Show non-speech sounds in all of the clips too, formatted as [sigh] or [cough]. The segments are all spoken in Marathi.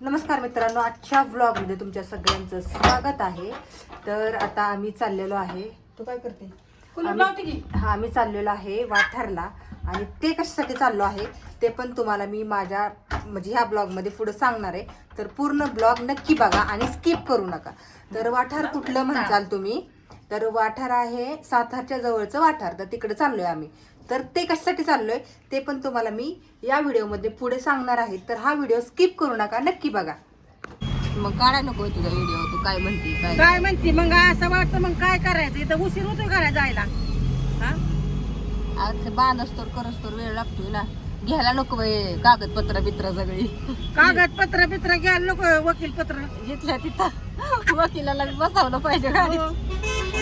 नमस्कार मित्रांनो आजच्या व्लॉगमध्ये तुमच्या सगळ्यांचं स्वागत आहे. तर आता आम्ही चाललेलो आहे. तू काय करते? आम्ही- हा आम्ही चाललेलो आहे वाठारला आणि ते कशासाठी चाललो आहे ते पण तुम्हाला मी माझ्या म्हणजे ह्या ब्लॉगमध्ये पुढे सांगणार आहे. तर पूर्ण ब्लॉग नक्की बघा आणि स्किप करू नका. तर वाठार कुठलं म्हणताल तुम्ही? तर वाठार आहे सातारच्या जवळचं वाठार. तर तिकडे चाललोय आम्ही. तर ते कशासाठी चाललोय ते पण तुम्हाला मी या व्हिडिओमध्ये पुढे सांगणार आहे. तर हा व्हिडिओ स्किप करू नका नक्की बघा. मग काढा नको तुझा व्हिडिओ तू काय म्हणते काय? काय म्हणते? मग असं वाटतं मग काय करायचं? इथं उशीर होतो घरा जायला. हा? आज असतो करस तर वेळ लागतोय ना. घ्यायला नको बाई कागदपत्र बित्र सगळी. कागदपत्र बित्र घ्यायला नको वकील पत्र जिथल्या तिथं. वकिलाला बसवलं पाहिजे गाडीत.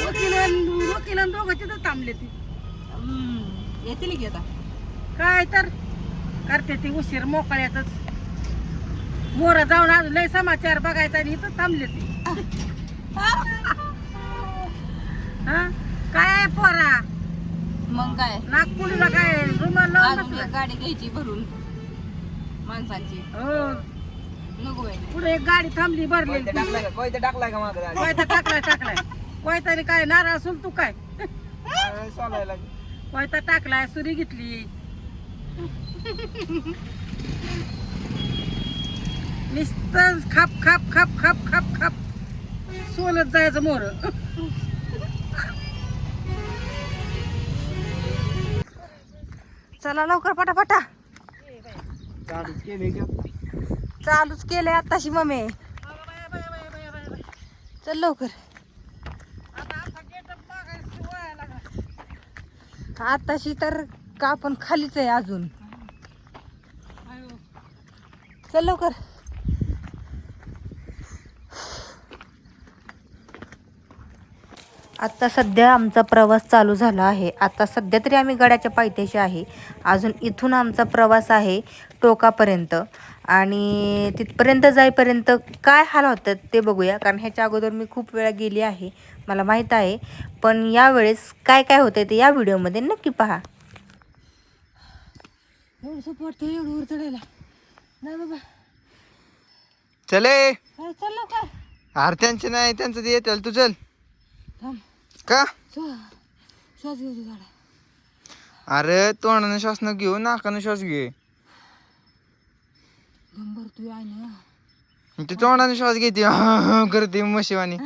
वकील वकील दोघं तिथं थांबले ती. येतील की आता? काय तर करते ती उशीर मोकळ्यातच. मोर जाऊन अजून लय समाचार बघायचा आणि इथं थांबले ती. [laughs] हा? काय आहे पोरा? मग काय? नागपुरीला काय रुमाल लावून अजून बसला? एक गाडी घ्यायची भरून. माणसांची. हो. नको बाई. पुढे एक गाडी थांबली भरली टाकलाय का? कोयता टाकलाय का मागं? कोयता टाकलाय टाकलाय. कोयताने काय नारळ असून तू काय? सोलायला कोयता टाकलाय सुरी घेतली. नुसतं खाप खाप खाप खाप खाप खाप. सोलत जायचं मोर. चला लवकर पटापटा चालूच केले आताशी मम्मी. चल लवकर. आताशी तर का आपण खालीच आहे अजून. चल लवकर. आता सध्या आमचा प्रवास चालू झाला आहे. आता सध्या तरी आम्ही गडाच्या पायथ्याशी आहे. अजून इथून आमचा प्रवास आहे टोकापर्यंत. आणि तिथपर्यंत जाईपर्यंत काय हाल होतात ते बघूया. कारण ह्याच्या अगोदर मी खूप वेळा गेली आहे. मला माहीत आहे. पण यावेळेस काय काय होतंय ते या व्हिडिओमध्ये नक्की पहा. चले. अरे त्यांचे नाही त्यांचं ते येतील. तू चल. थांब. का? श्वास घेऊ गाडा अरे तोंडानं श्वास न घेऊ नाकानं श्वास घे. गंबर तू आहे ना. ते तोंडानं श्वास घेते. करते मशिवानी.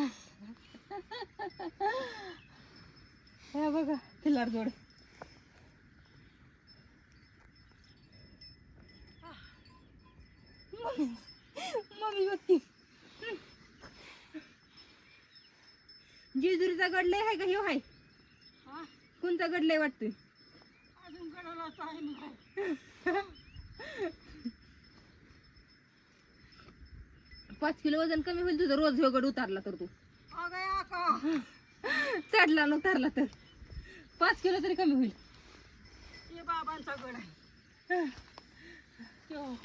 हे बघा खिल्लार जोड. मम्मी बघती. जेजुरीचा गडलय आहे का? ह्यो. आहे कोणता गडलय वाटतोय? पाच किलो वजन कमी होईल तुझं रोज ह्यो गड उतारला तर तू. चढला न उतारला तर. पाच किलो तरी कमी होईल. बाबांचा गड आहे. त्यो-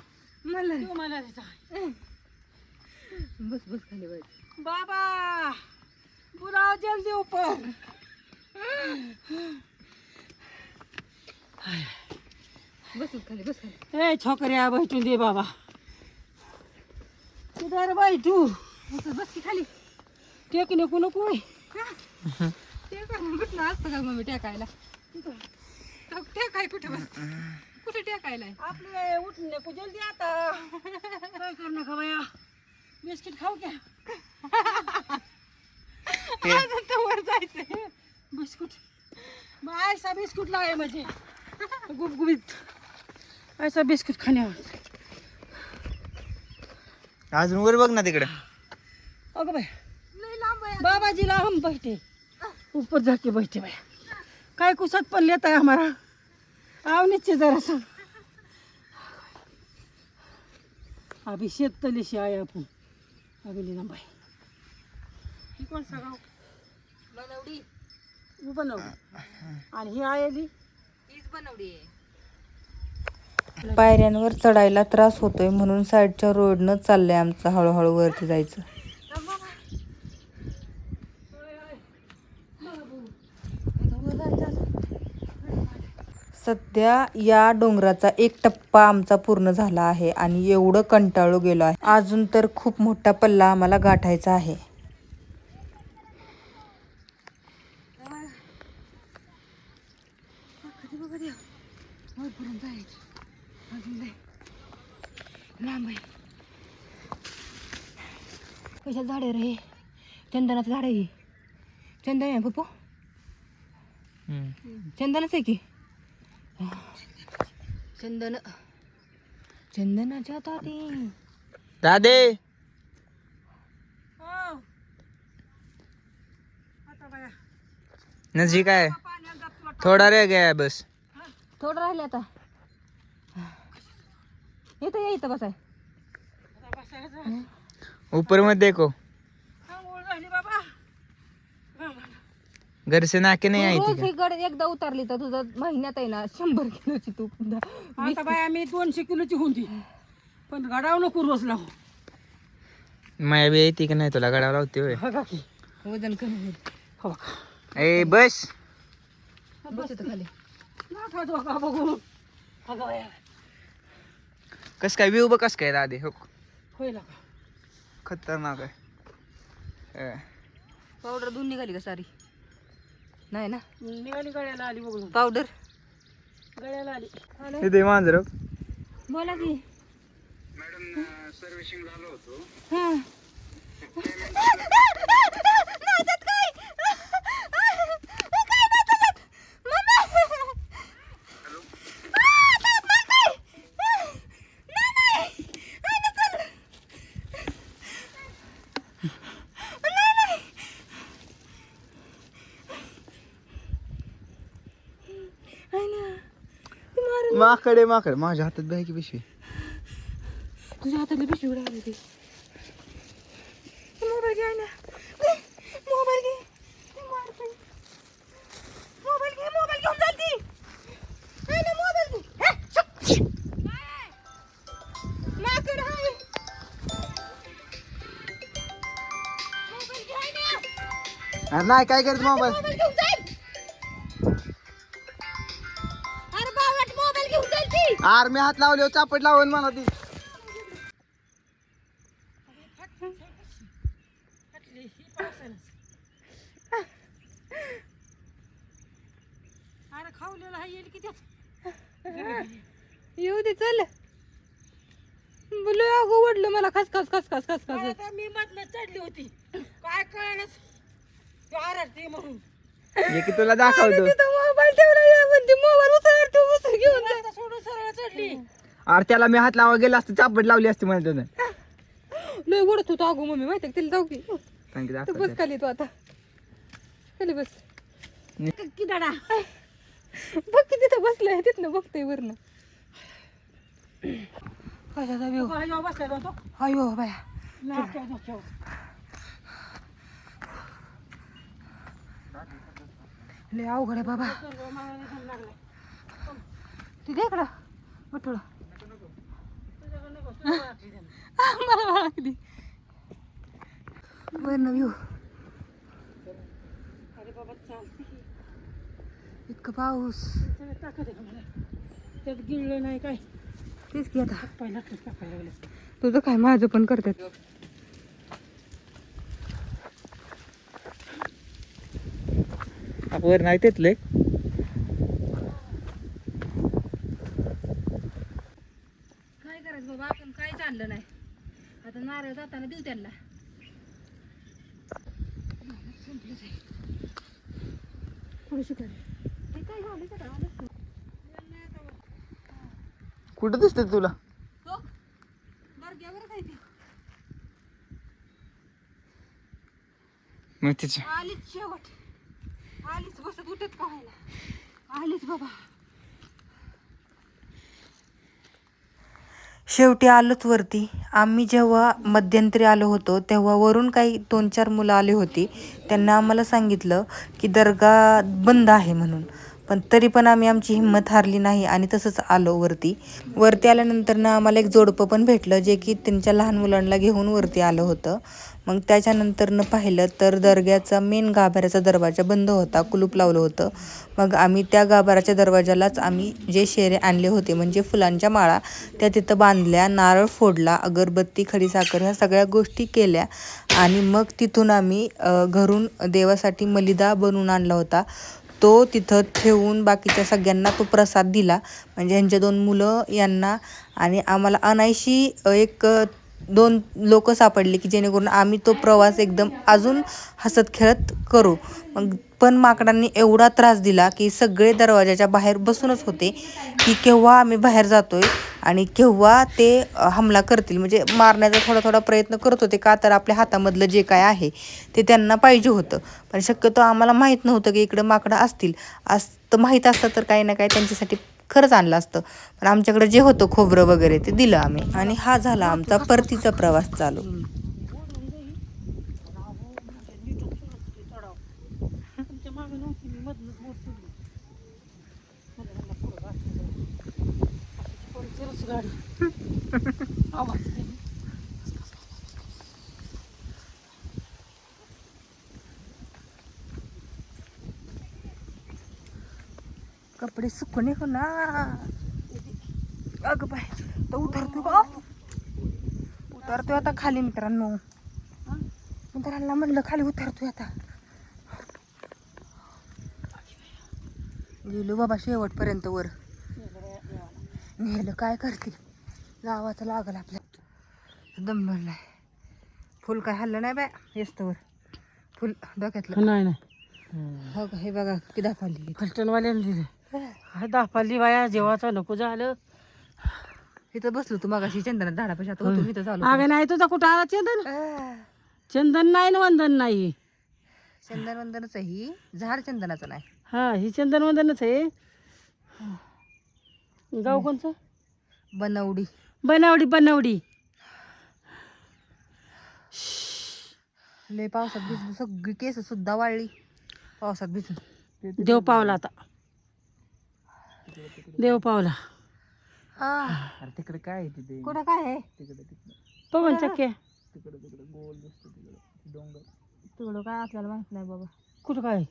मला त्यो मला. बस बस खाली बस बाबा! बुलाओ जल्दी ऊपर बस खाली बस खाली. ए छोकऱ्या बैठू दे बाबा. किधर बैठू बस बस की खाली. टेक नको नको कुठं असतं का मम्मी टेकायला? टेकाय कुठे बस? कुठे टेकायला आपले उठून नको जल्दी आता. [laughs] काय कर नका बाया? बिस्किट खाऊ क्या? [laughs] वर जायचंय. बिस्कुट. मग ऐसा बिस्कुट लावे म्हणजे गुबगुबीत. ऐसा बिस्कुट खाण्यावर. अजून वर बघ ना तिकडे. अगं बाय आहे बाबाजीला हम बैठे. ऊपर जाके बैठे बाय काय कुसत पण लेता है हमारा आओ नीचे जरा सा अभी शेततली से आए आपण. अभी लेना बाय ही गाव बनवडी. ही आणि ही आयली बनवडी पायऱ्यांवर चढायला त्रास होतोय म्हणून साईडच्या रोडनं चाललंय आमचं हळूहळू वरती जायचं. सध्या या डोंगराचा एक टप्पा आमचा पूर्ण झाला आहे आणि एवढं कंटाळू गेलो आहे. अजून तर खूप मोठा पल्ला आम्हाला गाठायचा आहे. कशा झाड आहे रे? चंदनाचं झाड आहे. हे. चंदन आहे पप्पू. चंदनच आहे की? चंदन. चंदनाच्या ताटी दादे! हो. आता बघा. नजीक आहे. थोडा रे गया बस. थोडं राहिले आता. येतं या इथं बसाय. ऊपर मत देखो घर से नाके नाही आहे रोज ती ही गड एकदा उतरली तर तुझं महिन्यात आहे ना शंभर किलोची तू आता बाया मी दोनशे किलोची होती पण गडाव नको रोज लावू. माया बी येते की नाही तुला गडावर लावते होय? बघा की वजन कमी होईल. हो ए बस. बस इथं खाली. नाका धोका बघू. अगं बाया कस काय? व्ह्यू बघ कस काय दादे हो. होईल का? खतरनाक आहे. अं. पावडर दोन निघाली का सारी? नाही ना? निघाली गळ्याला आली बघून. पावडर? गळ्याला आली. इथे मांजर बोला की. माकडे माकड माझ्या हातात बाय की पिशवी? तुझ्या हातातली पिशवी उडाली ती मोबाईल ना. मोबाईल घे. मोबाईल घे मोबाईल घेऊन चालती आहे ना मोबाईल घे. हे, शक. माकड आहे मोबाईल घे आहे ना. अरे नाही काय करत मोबाईल? जाईल ती आर मी हात लावले चापट लावून मला ती. अरे खावलेला हा येईल की त्यात? येऊ दे चल. बोलू अगो ओढलं मला खस खस खस खस खस खस. आता मी मधनं चढली होती. काय कळणच आरडते म्हणून. की तुला दाखवतो. मोबाईल ठेवला या म्हणते मोबाईल उचल तू उचल घेऊन जा रस्ता सोडून सरळ चढली अरे त्याला मी हात लावा गेला असतं चापट लावली असती मला त्यानं. लय ओढत होतो अगो मम्मी माहिती तिला जाऊ की. सांग बस खाली तू आता. खाली बस. की दाडा? बघ की तिथं बसलंय तिथनं बघतोय वरनं. कशाचा व्यू ह्याच्यावर बसलाय का तो. अयो बाया. नाक्यावर, नाक्यावर. लय अवघड आहे बाबा. सर्व मला निघायला लागलाय. ती दे इकडं. बटुळा तुझ्याकडे नको, तुला लागली त्यानं. मला लागली वरनं व्यू अरे बाबा चालते इतकं पाऊस. त्यात गिळलं नाही काय तेच की आता पहिला टाकायला लागले तुझं काय माझं पण करतात वर नाही तेतले काय करायचं बाबा आपण काहीच आणलं नाही आता नारळ जाताना देऊ त्यांना पुढे शिकाय हे काय झालं का आलंच नाही. कुठं दिसते तुला. मग तिच्या आलीच शेवट. आलीच बसत उठत आलीच बाबा. शेवटी आलोच वरती. आम्ही जेव्हा मध्यंतरी आलो होतो तेव्हा वरून काही दोन चार मुलं आली होती. त्यांना आम्हाला सांगितलं की दर्गा बंद आहे म्हणून. पण तरी पण आम्ही आमची हिंमत हारली नाही आणि तसंच आलो वरती. वरती आल्यानंतर ना आम्हाला एक जोडपं पण भेटलं जे की त्यांच्या लहान मुलांना घेऊन वरती आलं होतं. मग त्याच्यानंतरनं पाहिलं तर दर्ग्याचा मेन गाभाऱ्याचा दरवाजा बंद होता कुलूप लावलं होतं. मग आम्ही त्या गाभाऱ्याच्या दरवाजालाच आम्ही जे शेरे आणले होते म्हणजे फुलांच्या माळा त्या तिथं बांधल्या नारळ फोडला अगरबत्ती खडीसाखर ह्या सगळ्या गोष्टी केल्या. आणि मग तिथून आम्ही घरून देवासाठी मलिदा बनवून आणला होता. तो तिथं ठेवून बाकीच्या सगळ्यांना तो प्रसाद दिला. म्हणजे ह्यांच्या दोन मुलं यांना आणि आम्हाला अनायशी एक दोन लोक सापडले की जेणेकरून आम्ही तो प्रवास एकदम अजून हसत खेळत करू. मग पण माकडांनी एवढा त्रास दिला की सगळे दरवाजाच्या बाहेर बसूनच होते की केव्हा आम्ही बाहेर जातोय आणि केव्हा ते हमला करतील. म्हणजे मारण्याचा थोडा थोडा प्रयत्न करत होते का तर आपल्या हातामधलं जे काय आहे ते त्यांना पाहिजे होतं. पण शक्यतो आम्हाला माहीत नव्हतं की इकडं माकडं असतील. असं माहीत असतं तर काही ना काही त्यांच्यासाठी खरंच आणलं असतं. पण आमच्याकडे जे होतं खोबरं वगैरे ते दिलं आम्ही. आणि हा झाला आमचा परतीचा प्रवास चालू तुमच्या मागे नव्हती मी मधनच बोट सोडली मधनं पुढं गाडी अशी गाडी आवाज केली. कपडे सुकणे हो ना. अगं बाय तो उतरतोय का उतरतोय आता खाली मित्रांनो. मित्रांना म्हणलं खाली उतरतोय आता. गेलो बाबा शेवटपर्यंत वर. नेलं काय करते गावाचं लागल आपल्या. दम भरलाय. फुल काय हल्लं नाही बाय येस्तवर. फुल डोक्यातलं. नाही नाही. हो का? हे बघा किती दाखवली फलटणवाल्याने दिले काय दापाली बाया जेवाचं नको झालं. इथं बसलो तू मगाशी चंदनात झाडापाशी. आता होतो मी तर चालू अगं नाही तुझा कुठं आला चंदन? चंदन नाही ना वंदन नाही. चंदन वंदनच आहे ही. झाड चंदनाचं नाही. हा ही चंदन वंदनच आहे. गाव कोणचं? बनवडी. बनावडी बनावडी. लय पावसात भिजली. सगळी केस सुद्धा वाळली. पावसात भिजून. देव पावला आता. देव पावला. अरे तिकडे काय आहे तिथे? कुठं काय आहे? पवन चक्के. तुला काय आपल्याला माहीत नाही बाबा. कुठं काय?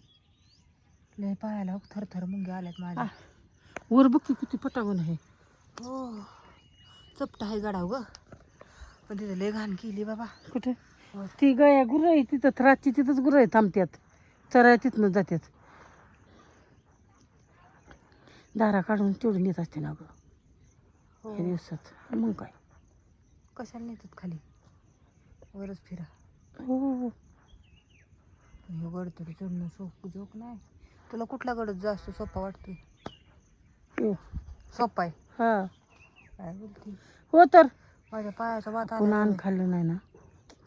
लय पायाला थरथर मुंगे आल्यात माझ्या वर बघ की किती पटावून आहे. हो. चपटा आहे गडाव ग पण तिथे लय घाण केली बाबा. कुठे? ती गया गुरं आहे तिथं रातची तिथंच गुरं आहे थांबत्यात चराय तिथनं जात्यात. दारा काढून तेवढी नेत असते ना गं. हो. या दिवसात. मग काय? कशाला नेतात खाली? वरच फिरा. हो. हो, हो पण हे गड तरी चढणं सोप जोक नाही. तुला कुठला गडच जास्त सोपा वाटतोय? हो. सोपा आहे. हा. काय बोलते? हो तर. माझ्या पायाचा वात पुन्हा अन्न खाल्लं नाही ना?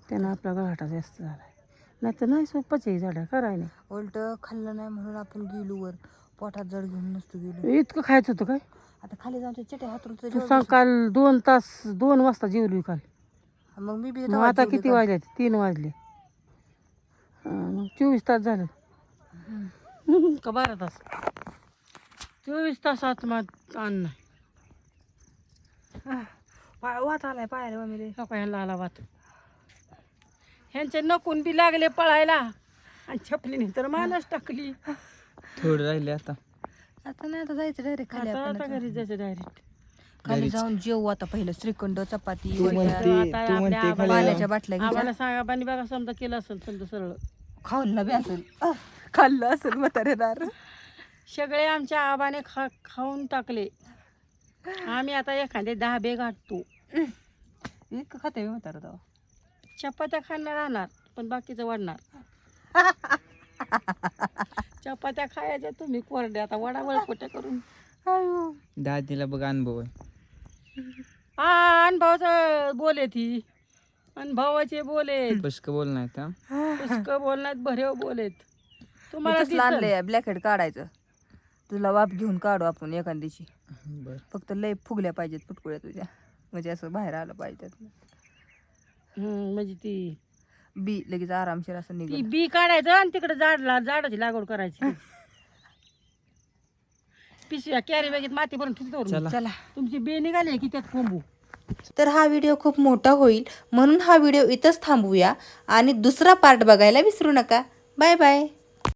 त्यानं आपला गळाटा जास्त झालाय. नाही तर नाही सोपंच आहे झाडा. कराय नाही उलट खाल्लं नाही म्हणून आपण गेलो वर. पोटात जड घेऊन नसतो गेलो. इतकं खायचं होतं काय? आता खाली जाऊन ते चिटे हातरून तर तू जेवण सांग काल दोन तास दोन वाजता जेवली काल. मग मी बी मग आता किती? वाजले तीन वाजले. मग चोवीस तास झालं. का बारा तास? चोवीस तासात मग अन्न नाही पाय वात आलाय पायाला मम्मी रे नको ह्यांना आला वाट ह्यांचे नकून बी लागले पळायला. आणि छपलीने तर मानच टाकली. थोडं राहिले आता. आता नाही आता जायचं डायरेक्ट खाली आता आपण आता घरी जायचं डायरेक्ट खाली जाऊन जेवू आता पहिलं श्रीखंड चपाती तू वड्या, म्हणते आता तू आपल्या म्हणते खाली पाण्याच्या बाटल्या घ्या आम्हाला सांगा पाणी बघा समजा केलं असेल समजा सरळ. खाल्लं बी असेल. खाल्लं असेल म्हातारेदार सगळे आमच्या आबाने खा खाऊन टाकले. आम्ही आता एखादे दहा बे गाठतो इतकं खाते म्हातारा तेव्हा चपात्या खाणार राहणार पण बाकीचं वाढणार. [laughs] चपात्या खायच्या तुम्ही कोरड्या आता वडा वळपोट्या करून? दादीला बघ अनुभव आहे. हा अनुभवाचं बोले ती. अनुभवाचे बोलेत पुष्क बोल नाही का पुष्क बोलण्यात भरेव बोलेत तुम्हाला तसलं दिसल. आणलंय ब्लॅक हेड काढायचं. तुला वाप घेऊन काढू आपण एखाद दिवशी बर. फक्त लय फुगल्या पाहिजेत पुटकुळ्या तुझ्या. म्हणजे असं बाहेर आलं पाहिजे हम्म, म्हणजे ती बी लगेच आरामशीर असं ती निघेल बी काढायचं आणि तिकडे झाड ला झाडाची लागवड करायची. पिशव्या कॅरी बॅगेत माती भरून ठेवतो चला. चला. तुमची बे निघाली की त्यात कोंबू. तर हा व्हिडिओ खूप मोठा होईल. म्हणून हा व्हिडिओ इथंच थांबवूया. आणि दुसरा पार्ट बघायला विसरू नका. Bye bye